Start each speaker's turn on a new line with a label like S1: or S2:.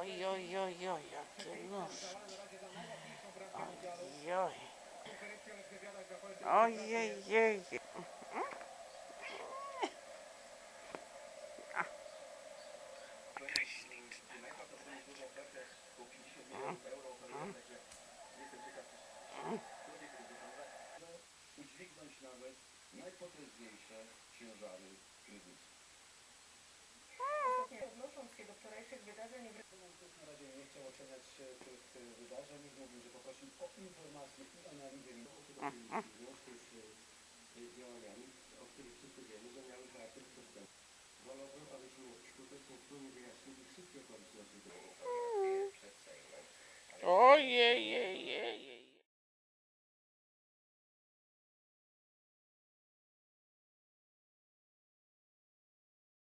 S1: Oj, oj, oj, oj, jakie nóżki. Oj, oj. Ojej, jej.
S2: udźwignąć nawet najpotężniejsze ciężary kryzysu. Oceniać tych e, wydarzeń. Mówił, że poprosił o informacje i analizę. W związku